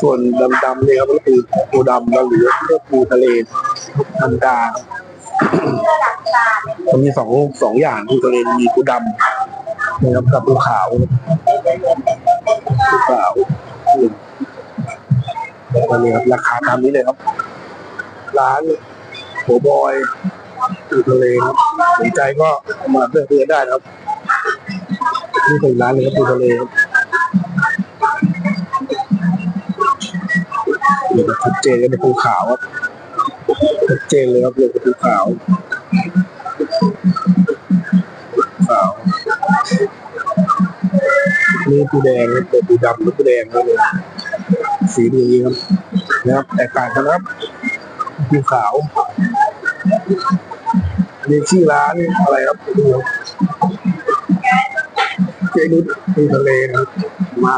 ส่วนดำๆเนี่ยครับก็คือปูดำแล้วหรือเรียกปูทะเลธรรมดามันมีสองสองอย่างปูทะเลมีปูดำนะครับกับปูขาวปูขาวอืมอันนี้ครับราคาตามนี้เลยครับ ร้านโหบอยปูทะเลครับสนใจก็มาเลือกเลือกได้นะครับนี่เป็นร้านเลยครับปูทะเลครับ เดี๋ยวชัดเจนเลยเป็นภูขาครับชัดเจนเลยครับเรื่องภูขาวขาวนี่ปูแดงครับเป็นปูดำหรือปูแดงครับเนี่ยสีดีครับนะครับแตกต่างกันครับภูขาวนี่ชื่อร้านอะไรครับดูครับเจนุชปูทะเลนะครับมา